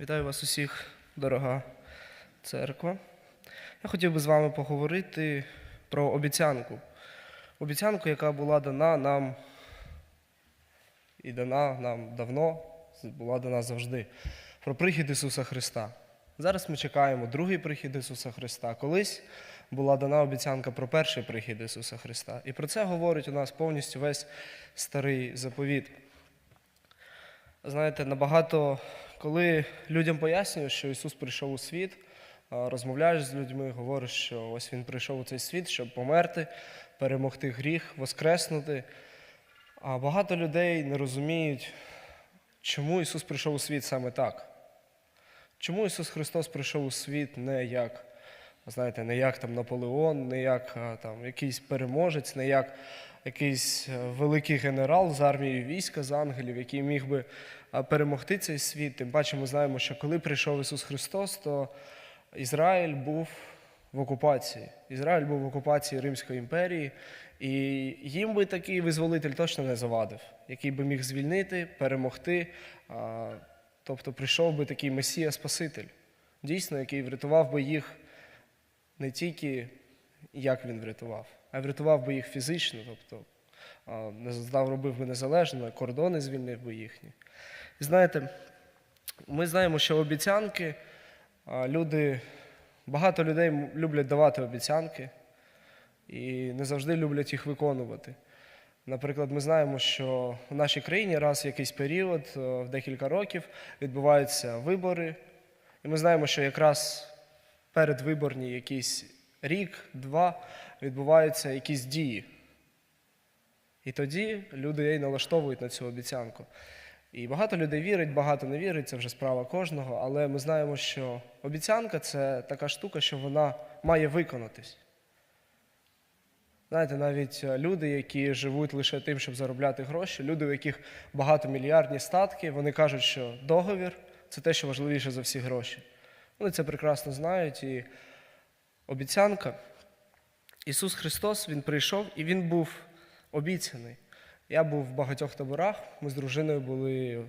Вітаю вас усіх, дорога церква. Я хотів би з вами поговорити про обіцянку. Обіцянку, яка була дана нам і дана нам давно, була дана завжди. Про прихід Ісуса Христа. Зараз ми чекаємо другий прихід Ісуса Христа. Колись була дана обіцянка про перший прихід Ісуса Христа. І про це говорить у нас повністю весь старий заповіт. Знаєте, набагато, коли людям пояснюєш, що Ісус прийшов у світ, розмовляєш з людьми, говориш, що ось Він прийшов у цей світ, щоб померти, перемогти гріх, воскреснути. А багато людей не розуміють, чому Ісус прийшов у світ саме так. Чому Ісус Христос прийшов у світ не як, знаєте, не як там Наполеон, не як там, якийсь переможець, не як якийсь е, великий генерал з армією війська з ангелів, який міг би перемогти цей світ. Тим паче ми знаємо, що коли прийшов Ісус Христос, то Ізраїль був в окупації. Ізраїль був в окупації Римської імперії, і їм би такий визволитель точно не завадив, який би міг звільнити, перемогти. Тобто прийшов би такий Месія-Спаситель, дійсно, який врятував би їх не тільки як він врятував, а врятував би їх фізично, тобто не робив би незалежно, кордони звільнив би їхні. Знаєте, ми знаємо, що обіцянки люди, багато людей люблять давати обіцянки і не завжди люблять їх виконувати. Наприклад, ми знаємо, що в нашій країні раз в якийсь період, е, в декілька років, відбуваються вибори, і ми знаємо, що якраз передвиборні якийсь рік, два відбуваються якісь дії. І тоді люди її налаштовують на цю обіцянку. І багато людей вірить, багато не вірить, це вже справа кожного, але ми знаємо, що обіцянка це така штука, що вона має виконатись. Знаєте, навіть люди, які живуть лише тим, щоб заробляти гроші, люди, у яких багатомільярдні статки, вони кажуть, що договір це те, що важливіше за всі гроші. Вони це прекрасно знають. І обіцянка. Ісус Христос Він прийшов і Він був обіцяний. Я був в багатьох таборах. Ми з дружиною були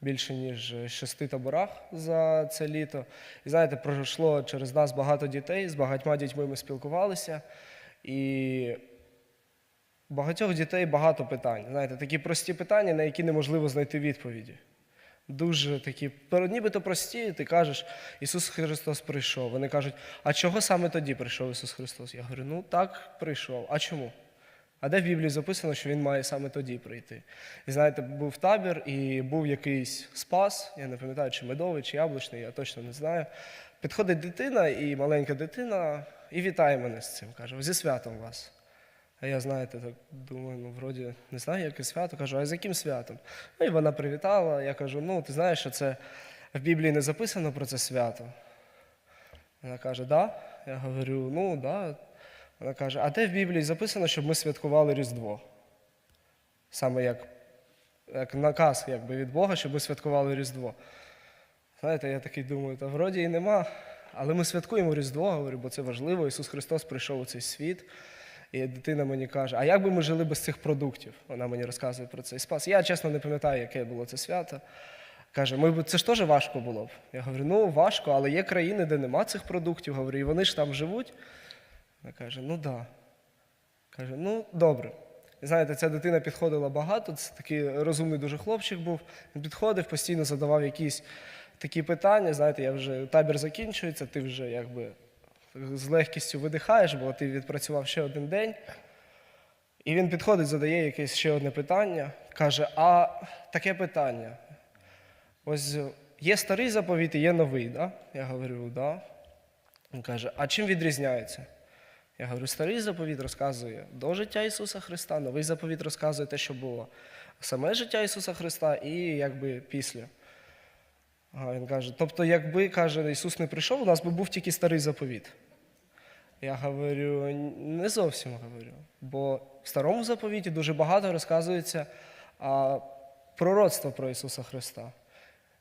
більше ніж шести таборах за це літо. І знаєте, пройшло через нас багато дітей, з багатьма дітьми ми спілкувалися. І у багатьох дітей багато питань. Знаєте, такі прості питання, на які неможливо знайти відповіді. Дуже такі, нібито прості, ти кажеш, Ісус Христос прийшов. Вони кажуть, а чого саме тоді прийшов Ісус Христос? Я говорю, ну так прийшов. А чому? А де в Біблії записано, що Він має саме тоді прийти? І знаєте, був табір і був якийсь спас, я не пам'ятаю, чи медовий, чи яблучний, я точно не знаю. Підходить дитина, і маленька дитина, і вітає мене з цим. Каже, зі святом вас. А я, знаєте, так думаю, ну, вроді не знаю, яке свято. Кажу, а з яким святом? Ну і вона привітала. Я кажу, ну ти знаєш, що це в Біблії не записано про це свято. Вона каже, да. Я говорю, ну да. Вона каже, а де в Біблії записано, щоб ми святкували Різдво? Саме як, як наказ якби, від Бога, щоб ми святкували Різдво. Знаєте, я такий думаю, та вроді і нема. Але ми святкуємо Різдво, говорю, бо це важливо. Ісус Христос прийшов у цей світ. І дитина мені каже, а як би ми жили без цих продуктів? Вона мені розказує про цей спас. Я чесно не пам'ятаю, яке було це свято. Каже, ми, це ж теж важко було б. Я говорю, ну важко, але є країни, де нема цих продуктів. Говорю, і вони ж там живуть. Вона каже, ну да. Каже, ну добре. Знаєте, ця дитина підходила багато, це такий розумний дуже хлопчик був. Він підходив, постійно задавав якісь такі питання. Знаєте, я вже табір закінчується, ти вже якби з легкістю видихаєш, бо ти відпрацював ще один день. І він підходить, задає якесь ще одне питання, каже: А таке питання. Ось є старий заповіт і є новий, да? Я говорю, да. Він каже, а чим відрізняється? Я говорю, старий заповіт розказує до життя Ісуса Христа, новий заповіт розказує те, що було саме життя Ісуса Христа і якби після. А він каже, тобто, якби каже, Ісус не прийшов, у нас би був тільки старий заповіт. Я говорю, не зовсім говорю. Бо в старому заповіті дуже багато розказується а, пророцтво про Ісуса Христа.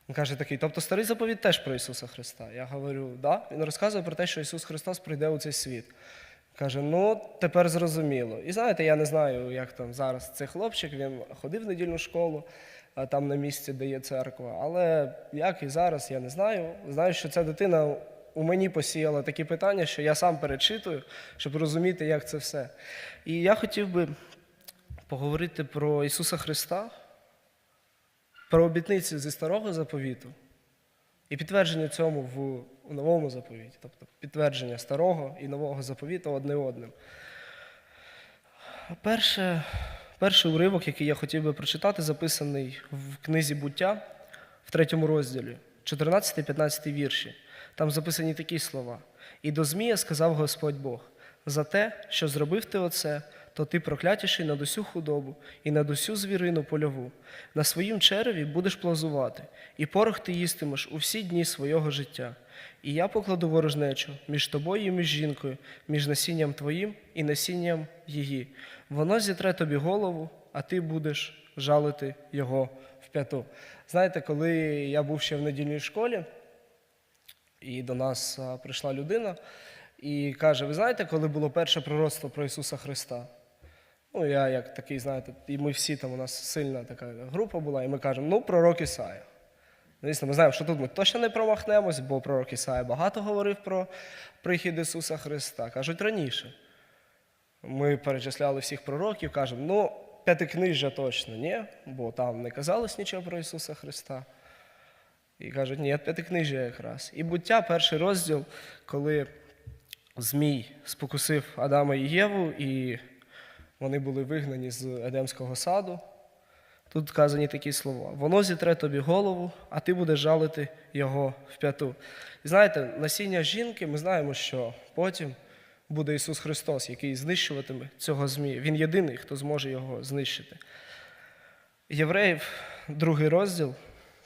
Він каже такий, тобто старий заповіт теж про Ісуса Христа. Я говорю, да. Він розказує про те, що Ісус Христос прийде у цей світ. Каже, ну тепер зрозуміло. І знаєте, я не знаю, як там зараз цей хлопчик, він ходив в недільну школу, там на місці, де є церква. Але як і зараз, я не знаю. Знаю, що ця дитина у мені посіяла такі питання, що я сам перечитую, щоб розуміти, як це все. І я хотів би поговорити про Ісуса Христа, про обітниці зі старого заповіту і підтвердження цьому в у новому заповіті, тобто підтвердження старого і нового заповіту одне одним. Перше, перший уривок, який я хотів би прочитати, записаний в книзі буття в третьому розділі, 14-15 вірші. Там записані такі слова. І до Змія сказав Господь Бог: за те, що зробив ти оце, то ти проклятіший над усю худобу і над усю звірину польову. На своїм череві будеш плазувати, і порох ти їстимеш у всі дні свого життя. І я покладу ворожнечу між тобою і між жінкою, між насінням твоїм і насінням її. Воно зітре тобі голову, а ти будеш жалити його в п'яту. Знаєте, коли я був ще в недільній школі, і до нас прийшла людина і каже: Ви знаєте, коли було перше пророцтво про Ісуса Христа? Ну, я як такий, знаєте, і ми всі там у нас сильна така група була, і ми кажемо, ну, пророк Ісая. Звісно, ми знаємо, що тут ми точно не промахнемось, бо пророк Ісая багато говорив про прихід Ісуса Христа. Кажуть раніше. Ми перечисляли всіх пророків, кажемо, ну, п'ятикнижжя точно ні, бо там не казалось нічого про Ісуса Христа. І кажуть, ні, п'ятикнижжя якраз. І буття, перший розділ, коли Змій спокусив Адама і Єву, і вони були вигнані з Едемського саду. Тут вказані такі слова: воно зітре тобі голову, а ти будеш жалити його в п'яту. І знаєте, насіння жінки, ми знаємо, що потім буде Ісус Христос, який знищуватиме цього змія. Він єдиний, хто зможе його знищити. Євреїв, другий розділ,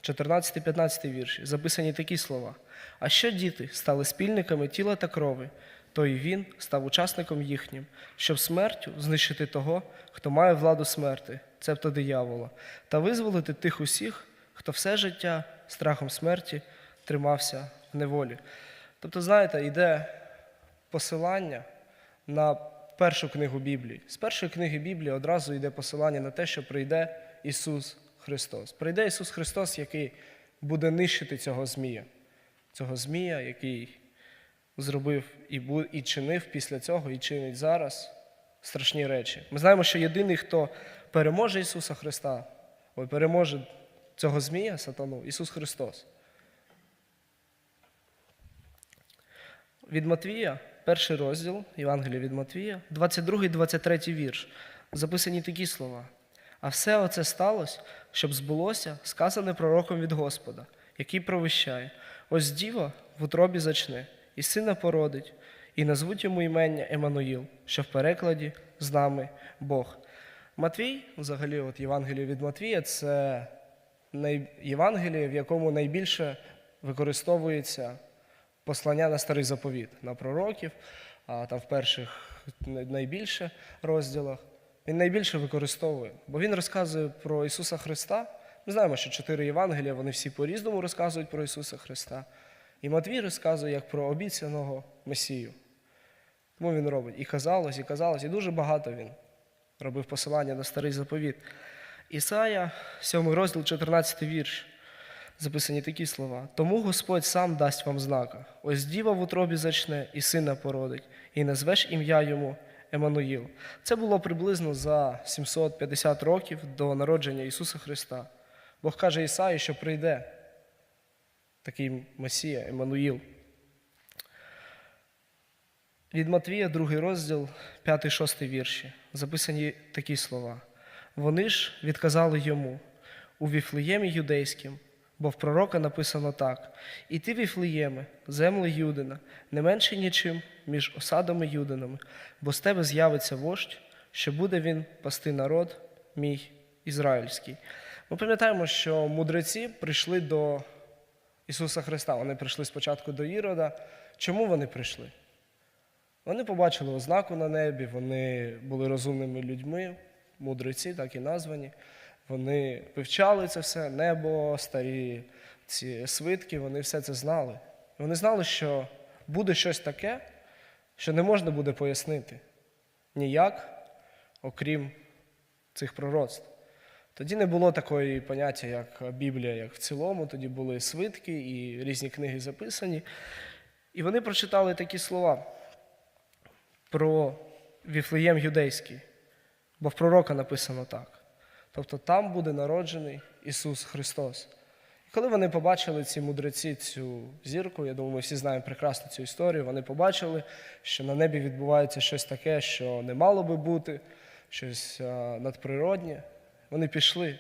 14-15 вірші, записані такі слова. А що діти стали спільниками тіла та крови, то і він став учасником їхнім, щоб смертю знищити того, хто має владу смерти, цебто диявола, та визволити тих усіх, хто все життя страхом смерті тримався в неволі. Тобто, знаєте, йде посилання на першу книгу Біблії. З першої книги Біблії одразу йде посилання на те, що прийде Ісус Христос. Прийде Ісус Христос, який буде нищити цього Змія, цього Змія, який зробив і і чинив після цього, і чинить зараз страшні речі. Ми знаємо, що єдиний, хто переможе Ісуса Христа, ой, переможе цього Змія, сатану, Ісус Христос. Від Матвія, перший розділ Євангелія від Матвія, 22-23 вірш, записані такі слова. А все оце сталося, щоб збулося, сказане пророком від Господа, який провищає: ось діва в утробі зачне, і сина породить, і назвуть йому імення Еммануїл, що в перекладі з нами Бог. Матвій, взагалі, от Євангеліє від Матвія, це. Євангеліє, в якому найбільше використовується послання на старий заповіт, на пророків, а там в перших найбільше розділах. Він найбільше використовує, бо він розказує про Ісуса Христа. Ми знаємо, що чотири Євангелія, вони всі по-різному розказують про Ісуса Христа. І Матвій розказує як про обіцяного Месію. Тому він робить і казалось, і казалось, і дуже багато він робив посилання на старий заповіт. Ісая, 7 розділ, 14 вірш. Записані такі слова. Тому Господь сам дасть вам знака. Ось діва в утробі зачне, і сина породить, і назвеш ім'я йому Еммануїл. Це було приблизно за 750 років до народження Ісуса Христа. Бог каже Ісаї, що прийде такий Месія, Еммануїл. Від Матвія, другий розділ, 5-6 вірші, записані такі слова. Вони ж відказали йому у Віфлеємі юдейським, бо в пророка написано так: І ти, Віфлеєме, земле Юдина, не менше нічим між осадами Юдинами, бо з тебе з'явиться вождь, що буде він пасти народ мій ізраїльський. Ми пам'ятаємо, що мудреці прийшли до Ісуса Христа. Вони прийшли спочатку до Ірода. Чому вони прийшли? Вони побачили ознаку на небі, вони були розумними людьми, мудреці, так і названі. Вони вивчали це все, небо, старі ці свитки, вони все це знали. Вони знали, що буде щось таке, що не можна буде пояснити ніяк, окрім цих пророцтв. Тоді не було такої поняття, як Біблія, як в цілому, тоді були свитки і різні книги записані. І вони прочитали такі слова про Віфлеєм юдейський, бо в пророка написано так. Тобто там буде народжений Ісус Христос. І коли вони побачили ці мудреці, цю зірку, я думаю, ми всі знаємо прекрасно цю історію, вони побачили, що на небі відбувається щось таке, що не мало би бути, щось надприроднє. Вони пішли.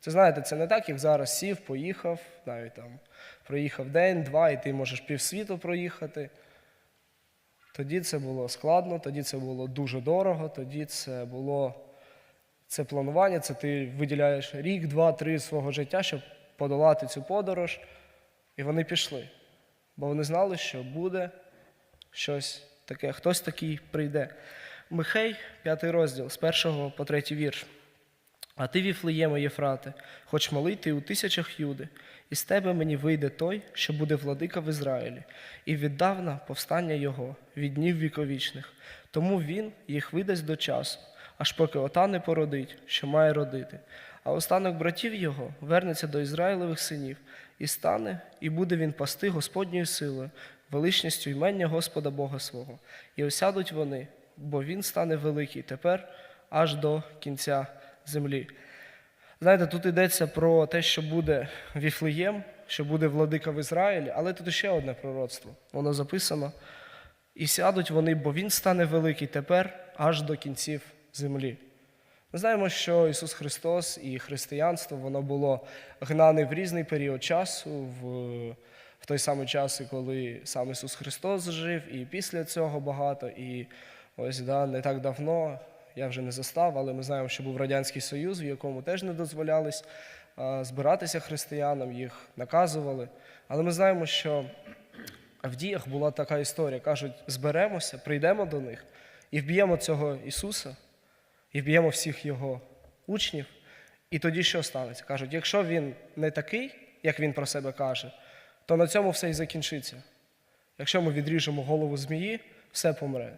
Це знаєте, це не так, як зараз сів, поїхав, навіть там проїхав день, два, і ти можеш півсвіту проїхати. Тоді це було складно, тоді це було дуже дорого, тоді це було це планування, це ти виділяєш рік, два, три свого життя, щоб подолати цю подорож. І вони пішли. Бо вони знали, що буде щось таке, хтось такий прийде. Михей, п'ятий розділ, з першого по третій вірш. А ти, Віфлеєме Єфрате, хоч малий у тисячах юди, і з тебе мені вийде той, що буде владика в Ізраїлі, і віддавна повстання його від днів віковічних. Тому він їх видасть до часу, аж поки ота не породить, що має родити. А останок братів його вернеться до Ізраїлевих синів, і стане, і буде він пасти Господньою силою, величністю імення Господа Бога свого. І осядуть вони, бо він стане великий тепер аж до кінця землі. Знаєте, тут йдеться про те, що буде Віфлеєм, що буде владика в Ізраїлі, але тут ще одне пророцтво. Воно записано. І сядуть вони, бо він стане великий тепер аж до кінців землі. Ми знаємо, що Ісус Христос і християнство воно було гнане в різний період часу, в, в той самий час, коли сам Ісус Христос жив, і після цього багато. І ось да, не так давно, я вже не застав, але ми знаємо, що був Радянський Союз, в якому теж не дозволялось а, збиратися християнам, їх наказували. Але ми знаємо, що в діях була така історія. Кажуть, зберемося, прийдемо до них і вб'ємо цього Ісуса, і вб'ємо всіх Його учнів. І тоді що станеться? Кажуть, якщо він не такий, як він про себе каже, то на цьому все і закінчиться. Якщо ми відріжемо голову змії, все помре.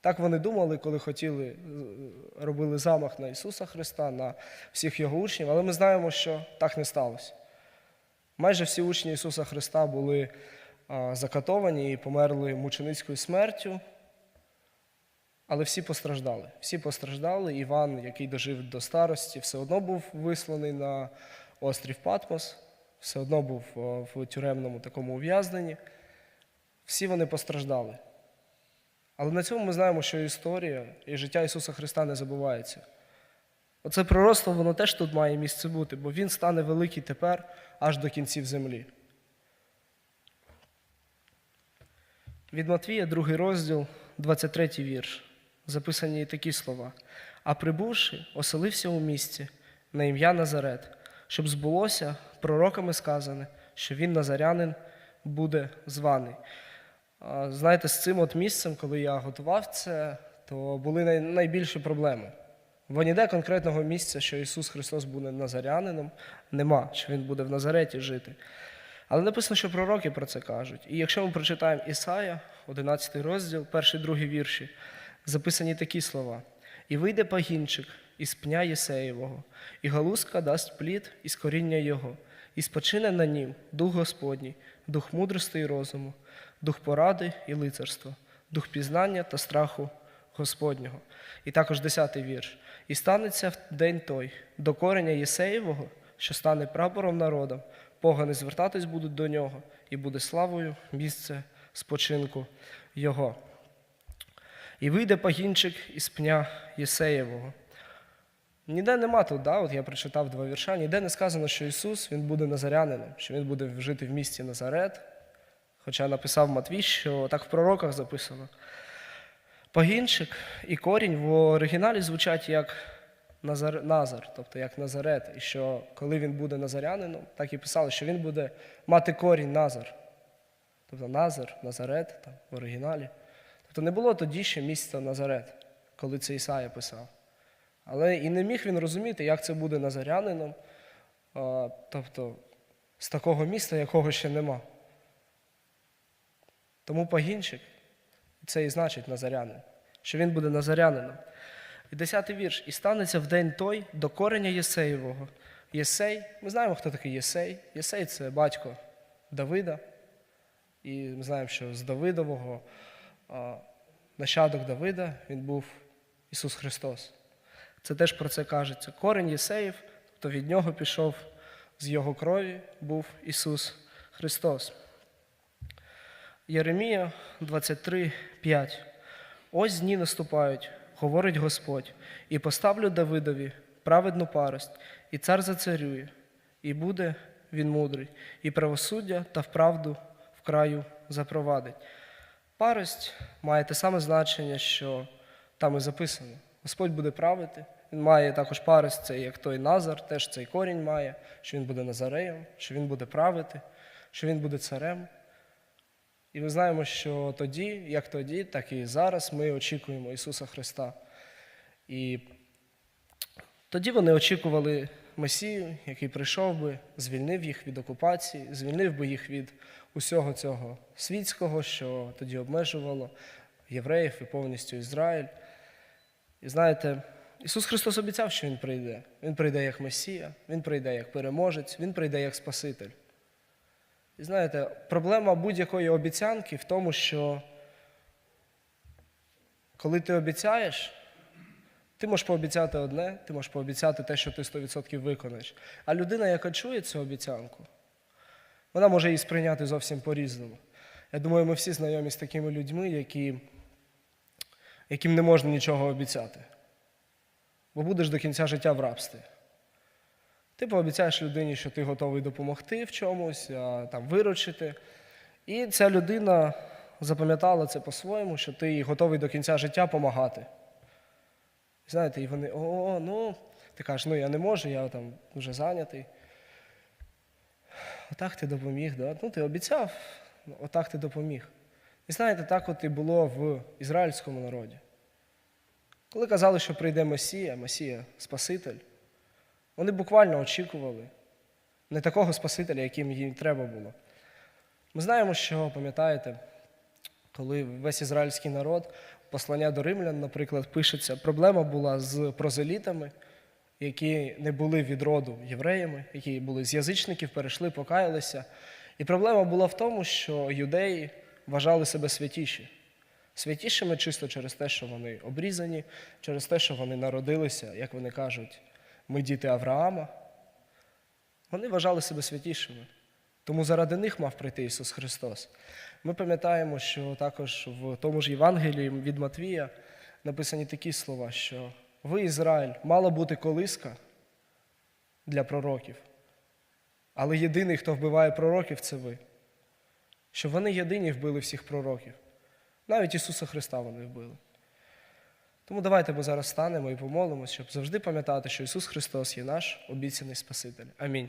Так вони думали, коли хотіли, е, робили замах на Ісуса Христа, на всіх Його учнів, але ми знаємо, що так не сталося. Майже всі учні Ісуса Христа були закатовані і померли мученицькою смертю, але всі постраждали. Всі постраждали. Іван, який дожив до старості, все одно був висланий на острів Патмос, все одно був в тюремному такому ув'язненні. Всі вони постраждали. Але на цьому ми знаємо, що історія і життя Ісуса Христа не забувається. Оце пророцтво, воно теж тут має місце бути, бо Він стане великий тепер аж до кінців землі. Від Матвія, другий розділ, 23 вірш, записані такі слова. А прибувши, оселився у місті на ім'я Назарет, щоб збулося пророками сказане, що він назарянин буде званий. Знаєте, з цим от місцем, коли я готував це, то були найбільші проблеми. Бо ніде конкретного місця, що Ісус Христос буде назарянином, нема, що Він буде в Назареті жити. Але написано, що пророки про це кажуть. І якщо ми прочитаємо Ісая, 11 розділ, перший, другий вірші, записані такі слова: І вийде пагінчик із пня Єсеєвого, і галузка дасть плід із коріння його, і спочине на нім дух Господній, дух мудрости і розуму, дух поради і лицарства, дух пізнання та страху Господнього. І також 10-й вірш. І станеться в день той до кореня Єсеєвого, що стане прапором народом, погани звертатись будуть до нього, і буде славою місце спочинку Його. І вийде пагінчик із пня Єсеєвого. Ніде нема тут, да? от я прочитав два вірша, ніде не сказано, що Ісус він буде назарянином, що Він буде жити в місті Назарет. Хоча написав Матвій, що так в пророках записано. Пагінчик і корінь в оригіналі звучать як Назар, Назар, тобто як Назарет. І що коли він буде назарянином, так і писали, що він буде мати корінь Назар. Тобто Назар, Назарет там, в оригіналі. Тобто не було тоді ще місця Назарет, коли це Ісая писав. Але і не міг він розуміти, як це буде назарянином, тобто з такого міста, якого ще нема. Тому пагінчик це і значить назарянин, що він буде назарянином. І десятий вірш. І станеться в день той до кореня Єсеєвого. Єсей, ми знаємо, хто такий Єсей. Єсей це батько Давида. І ми знаємо, що з Давидового нащадок Давида він був Ісус Христос. Це теж про це кажеться. Корень Єсеїв, то від нього пішов з його крові, був Ісус Христос. Єремія 23, 5. Ось дні наступають, говорить Господь, і поставлю Давидові праведну парость, і цар зацарює, і буде він мудрий, і правосуддя та вправду в краю запровадить. Парость має те саме значення, що там і записано. Господь буде правити. Він має також парость, це як той Назар, теж цей корінь має, що він буде Назареєм, що він буде правити, що він буде царем. І ми знаємо, що тоді, як тоді, так і зараз ми очікуємо Ісуса Христа. І тоді вони очікували Месію, який прийшов би, звільнив їх від окупації, звільнив би їх від усього цього світського, що тоді обмежувало євреїв і повністю Ізраїль. І знаєте, Ісус Христос обіцяв, що Він прийде. Він прийде як Месія, Він прийде як переможець, Він прийде як Спаситель. І знаєте, проблема будь-якої обіцянки в тому, що коли ти обіцяєш, ти можеш пообіцяти одне, ти можеш пообіцяти те, що ти 100% виконаєш. А людина, яка чує цю обіцянку, вона може її сприйняти зовсім по-різному. Я думаю, ми всі знайомі з такими людьми, які, яким не можна нічого обіцяти. Бо будеш до кінця життя в рабстві. Ти пообіцяєш людині, що ти готовий допомогти в чомусь, а, там, виручити. І ця людина запам'ятала це по-своєму, що ти їй готовий до кінця життя допомагати. Знаєте, і вони, о, ну, ти кажеш, ну я не можу, я там дуже зайнятий. Отак ти допоміг, да? ну ти обіцяв, отак ти допоміг. І знаєте, так от і було в ізраїльському народі. Коли казали, що прийде Месія, Месія Спаситель, вони буквально очікували не такого Спасителя, яким їм треба було. Ми знаємо, що, пам'ятаєте, коли весь ізраїльський народ, послання до римлян, наприклад, пишеться, проблема була з прозелітами, які не були від роду євреями, які були з язичників, перейшли, покаялися. І проблема була в тому, що юдеї вважали себе святіші. Святішими чисто через те, що вони обрізані, через те, що вони народилися, як вони кажуть, ми діти Авраама. Вони вважали себе святішими. Тому заради них мав прийти Ісус Христос. Ми пам'ятаємо, що також в тому ж Євангелії від Матвія написані такі слова, що ви, Ізраїль, мала бути колиска для пророків, але єдиний, хто вбиває пророків, це ви. Що вони єдині вбили всіх пророків. Навіть Ісуса Христа вони вбили. Тому давайте ми зараз станемо і помолимося, щоб завжди пам'ятати, що Ісус Христос є наш обіцяний Спаситель. Амінь.